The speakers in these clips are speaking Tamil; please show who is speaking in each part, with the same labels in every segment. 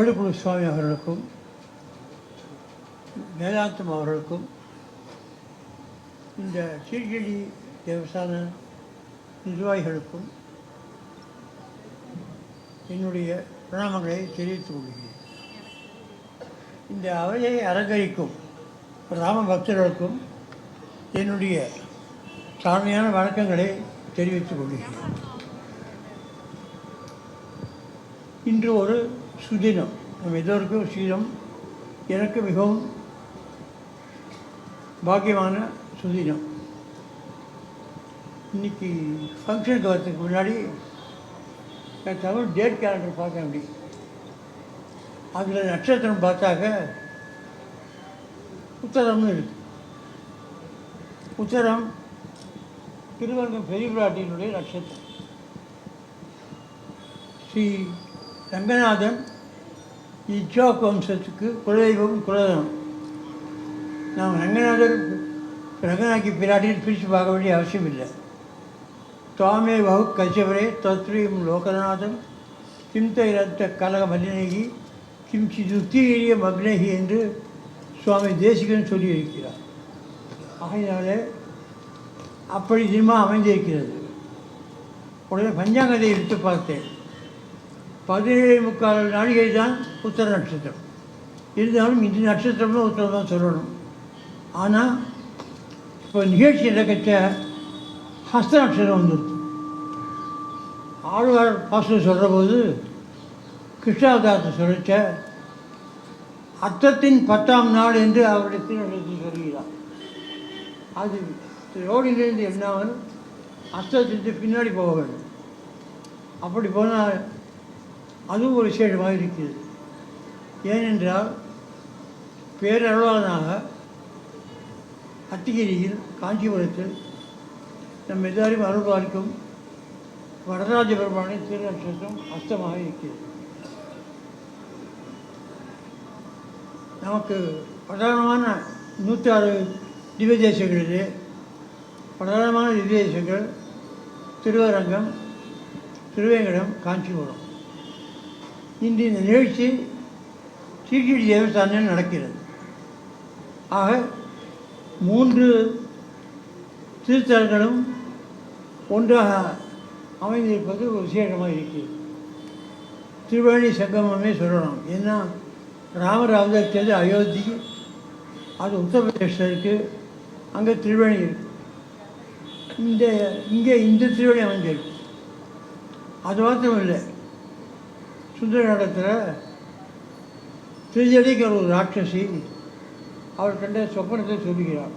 Speaker 1: வேலுக்குழு சுவாமி அவர்களுக்கும் வேதாந்தம் அவர்களுக்கும் இந்த சீர்கிழி தேவஸ்தான நிர்வாகிகளுக்கும் என்னுடைய பிரணாமங்களை தெரிவித்துக் கொள்கிறேன். இந்த அவையை அலங்கரிக்கும் ராம பக்தர்களுக்கும் என்னுடைய தாழ்மையான வணக்கங்களை தெரிவித்துக் கொள்கிறேன். இன்று ஒரு சுதினம் நம் எல்லோருக்கும் சுதினம் எனக்கு மிகவும் பாக்கியமான சுதினம் இன்னைக்கு ஃபங்க்ஷனுக்கு வரதுக்கு முன்னாடி நான் தமிழ் டேட் கேலண்டர் பார்க்க அப்படி. அதில் நட்சத்திரம் பார்த்தாக்க உத்தரம்னு இருக்கு. உத்தரம் திருவரங்கம் பெரிய பிராட்டியினுடைய நட்சத்திரம். ஸ்ரீ ரங்கநாதன் இச்சோக் வம்சத்துக்கு குலதெய்வம். குலதனம் நாம் ரங்கநாதர் ரங்கநாயகி பிராட்டின்னு பிரித்து பார்க்க வேண்டிய அவசியம் இல்லை தோமே வகு கச்சவரே தத்ரீம் லோகநாதன் கிம் தைரத்த கலக மல்லினகி கிம் சிதுத்தீரிய மக்னகி என்று சுவாமி தேசிகன் சொல்லியிருக்கிறார். ஆகையினாலே அப்படி சினிமா அமைந்திருக்கிறது. உடனே பஞ்சாங்கத்தை எடுத்து பார்த்தேன். பதினேழு முக்கால் நாழிகை தான் உத்தர நட்சத்திரம். இருந்தாலும் இந்த நட்சத்திரம்னு உத்தரம் தான் சொல்லணும். ஆனால் இப்போ நிகழ்ச்சி நடக்கிற ஹஸ்த நட்சத்திரம் வந்துடுது ஆழ்வார் பாசனம் சொல்கிற போது கிருஷ்ணாவதாரத்தை சொல்லிச்ச அத்தத்தின் பத்தாம் நாள் என்று அவருடைய திருநட்சத்திரம் சொல்கிறார். அது ரோடிலிருந்து என்னாமல் அஸ்தத்திற்கு பின்னாடி போக வேண்டும் அப்படி போனால் அதுவும் ஒரு விசேஷமாக இருக்குது ஏனென்றால் பேரருளாளனாக அத்திகிரியில் காஞ்சிபுரத்தில் நம் எல்லாரையும் அருள்வார்க்கும் வடராஜ பெருமானின் திருநட்சத்திரம் அஸ்தமாக இருக்கிறது. நமக்கு பிரதானமான நூற்றாறு திவ்ய தேசங்களிலே பிரதானமான திவ்ய தேசங்கள் திருவரங்கம் திருவேங்கடம் காஞ்சிபுரம். இன்று இந்த நிகழ்ச்சி சீக்கிரி தேவஸ்தானில் நடக்கிறது. ஆக மூன்று திருத்தலங்களும் ஒன்றாக அமைந்திருப்பது ஒரு விசேஷமாக இருக்கிறது. திருவேணி சங்கமமே சொல்லணும் ஏன்னா ராமர் அவதரித்தது அயோத்தி அது உத்தரப்பிரதேசம் இருக்குது அங்கே திருவேணி இருக்கு. இந்த இங்கே இந்த திருவேணி அமைஞ்சிருக்கு. அது மாத்திரம் இல்லை சுந்தர நடத்தில் திருஜடிக்கு ஒரு ராட்சசி. அவர் கண்ட சொப்பனத்தை சொல்லுகிறார்.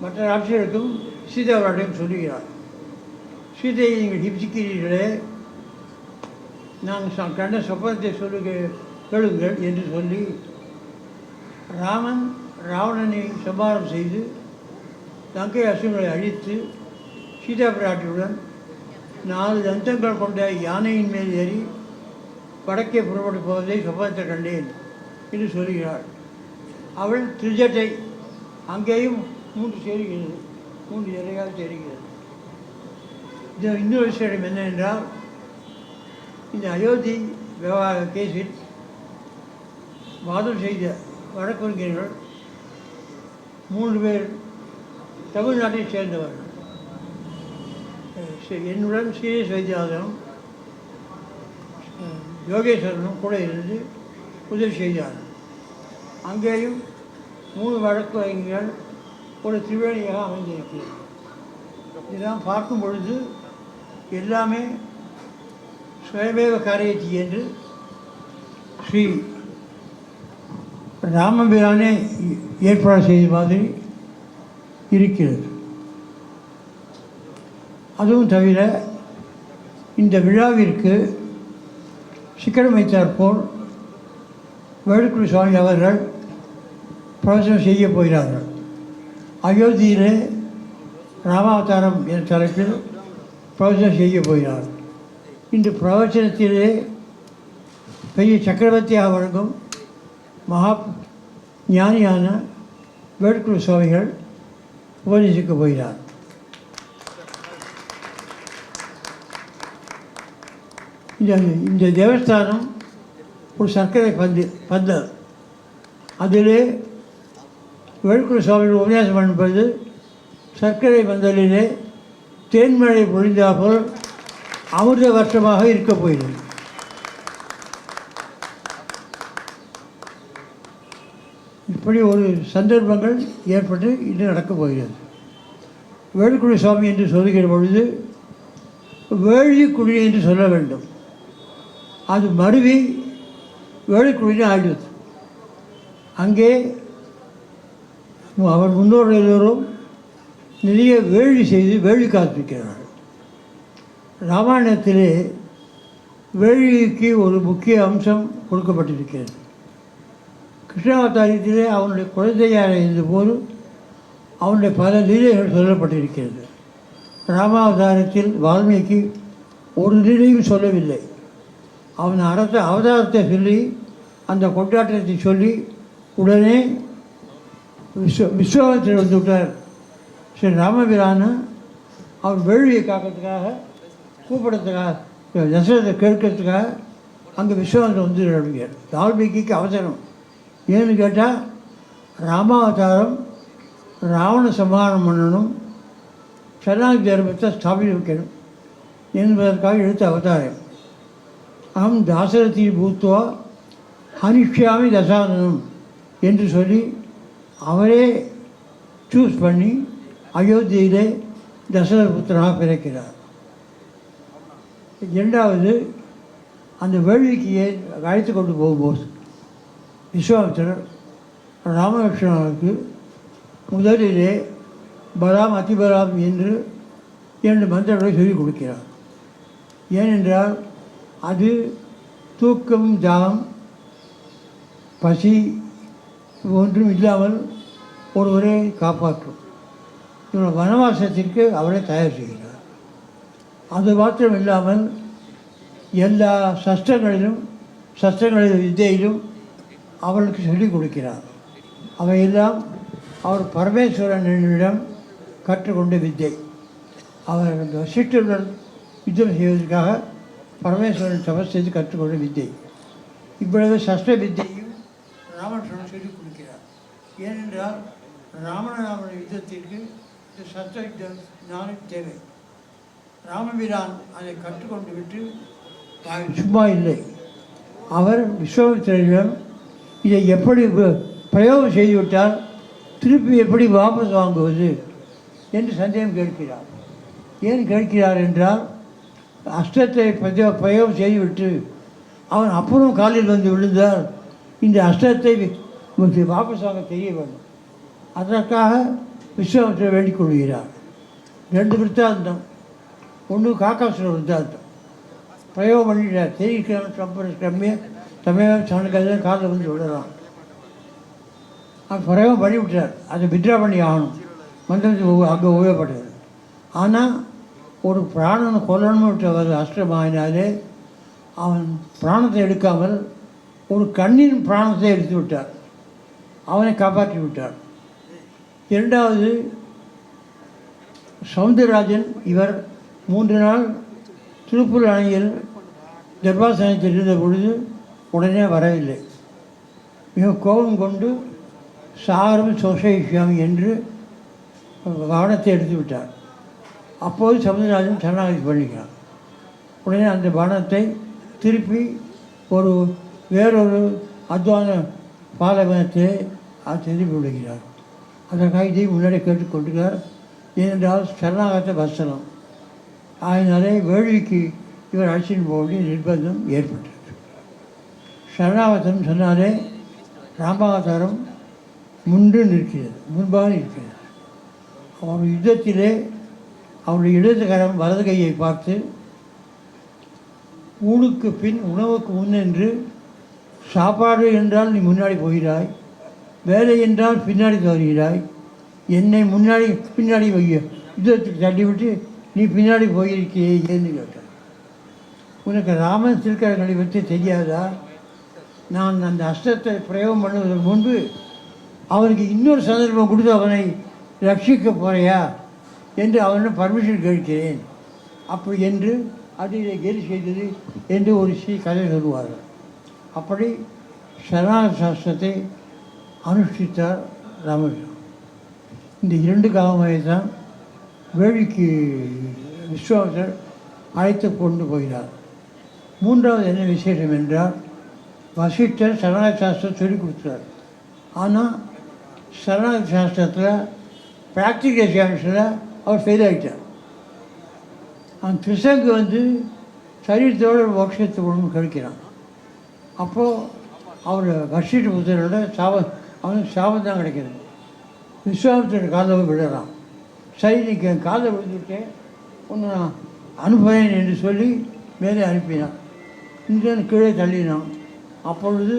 Speaker 1: மற்ற ராட்சர்களுக்கும் சீதாவராட்டையும் சொல்லுகிறார். சீதையை நீங்கள் ஹிப்சிக்கிறீர்களே. நான் கண்ட சொப்பனத்தை சொல்லுக கேளுங்கள் என்று சொல்லி ராமன் ராவணனை சம்பாரம் செய்து லங்கை அசுரங்களை அழித்து சீதா பிராட்டியுடன் நாலு தந்தங்கள் கொண்ட யானையின் மேல் ஏறி வடக்கே புறப்பட்டு போவதை சம்பவத்தை கண்டேன் என்று சொல்கிறாள். அவள் திருஜட்டை அங்கேயும் மூன்று சேருகிறது மூன்று இலையால் சேருகிறது. இது இன்னொரு விஷயம் என்னவென்றால் இந்த அயோத்தி விவகார கேஸில் வாதம் செய்த வழக்கறிஞர்கள் மூன்று பேர் தமிழ்நாட்டை சேர்ந்தவர்கள். என்னுடன் சீரியஸ் வைத்தியாதனம் யோகேஸ்வரனும் கூட இருந்து உதவி செய்தார். அங்கேயும் மூணு வழக்கு வங்கிகள் ஒரு திரிவேணியாக அமைந்திருக்கிறது. இதெல்லாம் பார்க்கும் பொழுது எல்லாமே சுயமேவ காரியத்தி என்று ஸ்ரீ ராமபிரானே ஏற்பாடு செய்த மாதிரி இருக்கிறது. அதுவும் தவிர இந்த விழாவிற்கு சிக்கனம் வைத்தாற்போல் வேலுக்குடி சுவாமி அவர்கள் பிரவசனம் செய்ய போகிறார்கள். அயோத்தியிலே ராமாவதாரம் என்ற தலைப்பில் பிரவசனம் செய்ய போகிறார். இந்த பிரவச்சனத்திலே பெரிய சக்கரவர்த்தியாக வழங்கும் மகா ஞானியான வேடுக்குழு சுவாமிகள் உபதேசிக்க போகிறார். இந்த இந்த தேவஸ்தானம் ஒரு சர்க்கரை பந்து பந்தல். அதிலே வேலுக்குடி சுவாமிகள் உபன்யாசம் பண்ணும்போது சர்க்கரை பந்தலிலே தேன்மழை பொழிந்தாப்போல் அமிர்த வருஷமாக இருக்கப் போகிறது. இப்படி ஒரு சந்தர்ப்பங்கள் ஏற்பட்டு இன்று நடக்கப் போகிறது. வேலுக்குடி சுவாமி என்று சொல்லுகிற பொழுது வேழிக்குடி என்று சொல்ல வேண்டும். அது மருவி வேலுக்குடின்னு ஆயிடுது அங்கே அவர் முன்னோர்கள் எல்லோரும் நிறைய வேள்வி செய்து வேள்வி காத்திருக்கிறார்கள். ராமாயணத்திலே வேள்விக்கு ஒரு முக்கிய அம்சம் கொடுக்கப்பட்டிருக்கிறது. கிருஷ்ணாவதாரியத்திலே அவனுடைய குழந்தையாக இருந்தபோது அவனுடைய பல லீலைகள் சொல்லப்பட்டிருக்கிறது. ராமாவதாரத்தில் வால்மீகி ஒரு லீலையும் சொல்லவில்லை. அவன் அரச அவதாரத்தை சொல்லி அந்த கொண்டாட்டத்தை சொல்லி உடனே விஸ்வ விஸ்வத்தில் வந்து விட்டார். ஸ்ரீ ராமபிரான அவர் வேள்வியை காக்கிறதுக்காக கூப்பிடத்துக்காக தசரத்தை கேட்கறதுக்காக அங்கே விஸ்வாமித்திரர் வந்து அப்படிங்கிறார் வால்மீகிக்கு அவசரம். ஏன்னு கேட்டால் ராமாவதாரம் ராவண சமாதானம் பண்ணணும் சரணாகி தர்மத்தை ஸ்தாபித்து வைக்கணும் என்பதற்காக எடுத்த அவதாரம். அகம் தாசரதி பூத்துவா ஹனிஷ்யாமி தசானனம் என்று சொல்லி அவரே சூஸ் பண்ணி அயோத்தியிலே தசரத புத்திரனாக பிறக்கிறார். இரண்டாவது அந்த வேள்விக்கு ஏ- அழைத்து கொண்டு போகும்போது விஸ்வாமித்திரர் ராமகிருஷ்ணனுக்கு முதலிலே பலாம் அதிபலாம் என்று இரண்டு மந்திரங்களை சொல்லிக் கொடுக்கிறார். ஏனென்றால் அது தூக்கம் ஜாம் பசி ஒன்றும் இல்லாமல் ஒருவரை காப்பாற்றும். இவனை வனவாசத்திற்கு அவரை தயார் செய்கிறார். அது மாத்திரம் இல்லாமல் எல்லா சஷ்டங்களிலும் சஷ்டங்களில் வித்தையிலும் அவளுக்கு சொல்லிக் கொடுக்கிறார். அவையெல்லாம் அவர் பரமேஸ்வரனிடம் கற்றுக்கொண்ட வித்தை. அவர் அந்த வசிஷ்டருடன் யுத்தம் செய்வதற்காக பரமேஸ்வரன் தபஸ் செய்து கற்றுக்கொண்ட வித்தை. இவ்வளவு சஷ்ட வித்தையும் ராமகிருஷ்ணன் சொல்லிக் கொடுக்கிறார். ஏனென்றால் ராமநாமன யுத்தத்திற்கு இந்த சஷ்ட யுத்தம் ஞானம் தேவை. ராமபிரான் அதை கற்றுக்கொண்டு விட்டு சும்மா இல்லை. அவர் விஸ்வாமித்திரரிடம் இதை எப்படி பிரயோகம் செய்துவிட்டால் திருப்பி எப்படி வாபஸ் வாங்குவது? என்று சந்தேகம் கேட்கிறார். ஏன் கேட்கிறார் என்றால் அஷ்டத்தை பிரயோ- பிரயோகம் செய்துவிட்டு அவன் அப்புறம் காலில் வந்து விழுந்தார் இந்த அஷ்டத்தை வி- வாபஸ் வாங்க தெரிய வேண்டும். அதற்காக விஸ்வாமித்திரர் வேண்டிக் கொள்கிறார். ரெண்டு விற்த்தாந்தம் ஒன்று காக்காசுர விற்த்தாந்தம் பிரயோகம் பண்ணிட்டார். தெரிவிக்கிறான் சம்பர கம்மிய சமயம் சனக்கதை காலில் வந்து விடலாம் அவன் பிரயோகம் பண்ணி விட்டார் அதை வித்ரா பண்ணி ஆகணும். மந்திரத்துக்கு அங்கே உபயோகப்பட்டது. ஆனால் ஒரு பிராணனை கொல்லணும்னு விட்ட அஷ்டமாயினாலே அவன் பிராணத்தை எடுக்காமல் ஒரு கண்ணின் பிராணத்தை எடுத்து விட்டார். அவனை காப்பாற்றி விட்டார். இரண்டாவது சவுந்தரராஜன் இவர் மூன்று நாள் திருப்பூர் அணையில் தர்பாசனத்தில் இருந்த பொழுது உடனே வரவில்லை. மிக கோபம் கொண்டு சாரும் சோசைஷ்யாமி என்று வானத்தை எடுத்து விட்டார். அப்போது சமுதிரராஜன் சரணாகதி பண்ணிக்கிறான். உடனே அந்த பணத்தை திருப்பி ஒரு வேறொரு அத்வான பாலகத்தை அது திருப்பி விடுகிறார். அதற்காக இதை முன்னாடி கேட்டுக்கொண்டிருக்கிறார். ஏனென்றால் சரணாகத்தை வசனம். அதனாலே வேள்விக்கு இவர் அழைச்சின் போக வேண்டிய நிர்பந்தம் ஏற்பட்டது. சரணாகத்தம் சொன்னாலே ராமாவதாரம் முன்று நிற்கிறது முன்பாக நிற்கிறது. அவர் யுத்தத்திலே அவருடைய இடது கரம் வலது கையை பார்த்து ஊனுக்கு பின் உணவுக்கு முன் என்று சாப்பாடு என்றால் நீ முன்னாடி போகிறாய் வேலை என்றால் பின்னாடி வருகிறாய் என்னை முன்னாடி பின்னாடி வைய. யுத்தத்துக்கு தள்ளிவிட்டு நீ பின்னாடி போயிருக்கியே ஏன்னு கேட்டார். உனக்கு ராமன் திருக்கரங்களை பற்றி தெரியாதா? நான் அந்த அஸ்தத்தை பிரயோகம் பண்ணுவதற்கு முன்பு அவனுக்கு இன்னொரு சந்தர்ப்பம் கொடுத்து அவனை ரட்சிக்க போகிறியா என்று அவனிடம் பர்மிஷன் கேட்கிறேன். அப்படி என்று அதிலே கேலி செய்தது என்று ஒரு ஸ்ரீ கதை சொல்லுவார்கள். அப்படி சரணாக சாஸ்திரத்தை அனுஷ்டித்தார் ராமகிருஷ்ணன். இந்த இரண்டு காலமாக தான் வேடிக்கு விஸ்வாசர் அழைத்து கொண்டு போகிறார். மூன்றாவது என்ன விசேஷம் என்றால் வசிஷ்டர் சரண சாஸ்திரம் சொல்லிக் கொடுத்தார் ஆனால் சரண சாஸ்திரத்தில் பிராக்டிகல் சாஸ்திரத்தில் அவர் ஃபெயில் ஆகிட்டார் அந்த கிருஷ்ணனுக்கு வந்து சரீரத்தோட மோட்சத்தை ஒன்று கிடைக்கிறான் அப்போது அவர் வர்ஷிட்டு புத்தரோட சாபம் அவனுக்கு சாபம் தான் கிடைக்கிறது. விஸ்வாமித்தோட காதலை விடலாம் சரி நீக்கு என் காதை விழுந்துட்டேன் ஒன்று நான் அனுப்புகிறேன் என்று சொல்லி மேலே அனுப்பினான். இந்திரன் கீழே தள்ளினான். அப்பொழுது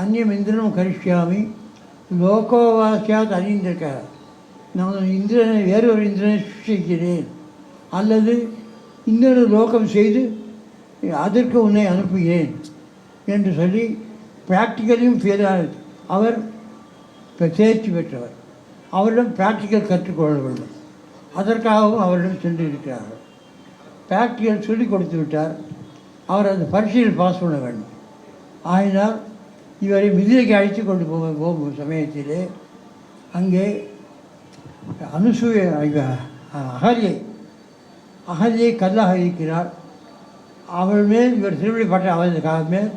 Speaker 1: அந்நியம் இந்திரனும் கரிஷ்யாமி லோகோவாசியாத் அணிந்திருக்க நான் இந்திரனை வேறொரு இந்திரனை சிருஷ்டிக்கிறேன் அல்லது இன்னொரு லோகம் செய்து அதற்கு உன்னை அனுப்புகிறேன் என்று சொல்லி ப்ராக்டிக்கலையும் ஃபெயிலாக அவர் தேர்ச்சி பெற்றவர். அவரிடம் ப்ராக்டிக்கல் கற்றுக்கொள்ள வேண்டும். அதற்காகவும் அவரிடம் சென்று இருக்கிறார்கள். ப்ராக்டிக்கல் சொல்லிக் கொடுத்து விட்டார். அவர் அந்த பரீட்சையில் பாஸ் பண்ண வேண்டும். ஆயினால் இவரை மிதிலைக்கு அழைத்து கொண்டு போக போகும் சமயத்திலே அங்கே அனுசூய இவ- அகல்யை கல்லாக இருக்கிறார். அவள் மேல் இவர் திருவிழி பட்ட அவரது கா- மேல்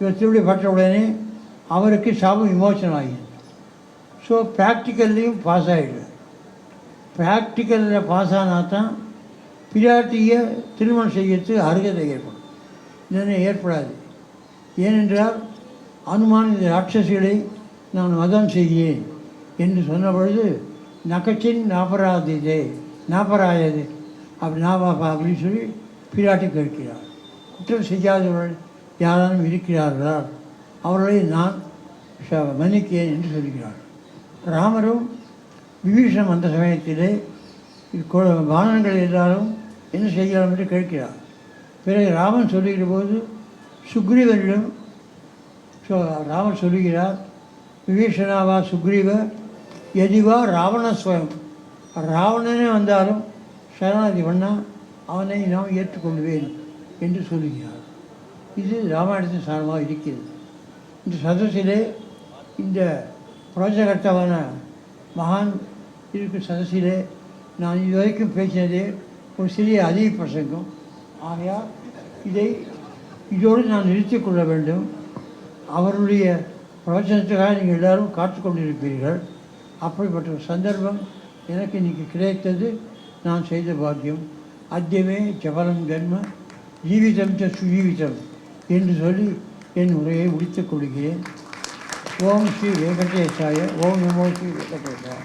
Speaker 1: இவர் திருவிழி பட்ட உடனே அவருக்கு சாபம் விமோசனம் ஆகிடுது ஸோ ப்ராக்டிக்கல்லையும் பாஸ் ஆகிடுது ப்ராக்டிக்கலில் பாஸ் ஆனால் தான் பிராட்டியை திருமணம் செய்யறது அருகதை ஏற்படும். இல்லைன்னா ஏற்படாது. ஏனென்றால் அனுமான் இந்த ராட்சசிகளை நான் மதம் செய்கிறேன் என்று சொன்ன பொழுது நகச்சின் நாபராதிதே நாபராயது. அப்படி நாபாப்பா அப்படின்னு சொல்லி பிராட்டி கேட்கிறார். குற்றம் செய்யாதவர்கள் யாராலும் இருக்கிறார்களா? அவர்களை நான் ச- மன்னிக்கிறேன் என்று சொல்கிறார். ராமரும் விபீஷணம் அந்த சமயத்திலே வானங்கள் எல்லாரும் என்ன செய்யலாம் என்று கேட்கிறார். பிறகு ராமன் சொல்லுகிற போது சுக்ரீவனிடம் ராமன் சொல்லுகிறார் விபீஷணாவா சுக்ரீவ எதிவா ராவண சுவயம் ராவணனே வந்தாலும் சரணாதி பண்ணா அவனை நாம் ஏற்றுக்கொள்வேன் என்று சொல்லுகிறார் இது ராமாயணத்தின் சாரமாக இருக்கிறது. இந்த சதசிலே இந்த புரோஜகர்த்தவான மகான் இருக்கும் சதசிலே நான் இதுவரைக்கும் பேசினதே ஒரு சிறிய அதிக பிரசங்கம். ஆகையால் இதை இதோடு நான் நிறுத்திக் கொள்ள வேண்டும். அவருடைய பிரவச்சனத்துக்காக நீங்கள் எல்லாரும் காத்துக்கொண்டிருப்பீர்கள் கொண்டிருப்பீர்கள். அப்படிப்பட்ட ஒரு சந்தர்ப்பம் எனக்கு இன்றைக்கி கிடைத்தது நான் செய்த பாக்கியம். அத்தியமே ஜபலம் ஜன்ம ஜீவிதம் ச சுஜீவிதம் என்று சொல்லி என் உரையை முடித்துக் கொள்கிறேன். ஓம் ஸ்ரீ வெங்கடேசாய ஓம் நமோ ஸ்ரீ வெங்கடேசாய.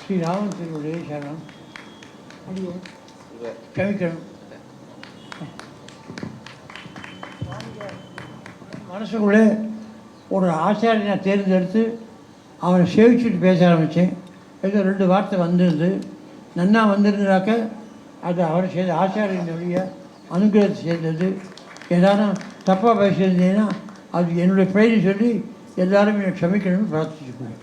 Speaker 1: ஸ்ரீ ராமன் திருவுடைய சரணம். கவிக்கணும். மனசுக்குள்ளே ஒரு ஆச்சாரியனை தேர்ந்தெடுத்து அவனை சேவிச்சுட்டு பேச ஆரம்பித்தேன் ஏதோ ரெண்டு வார்த்தை வந்திருந்து நன்னா வந்திருந்தாக்க அது அவர் செய்த ஆச்சாரியனுடைய அனுகிரகத்தை செய்தது ஏதானும் தப்பாக பேசியிருந்தேன்னா அது என்னுடைய பெயரை சொல்லி எல்லாரும் என்னை க்ஷமிக்கணும்னு பிரார்த்திச்சுக்குவேன்.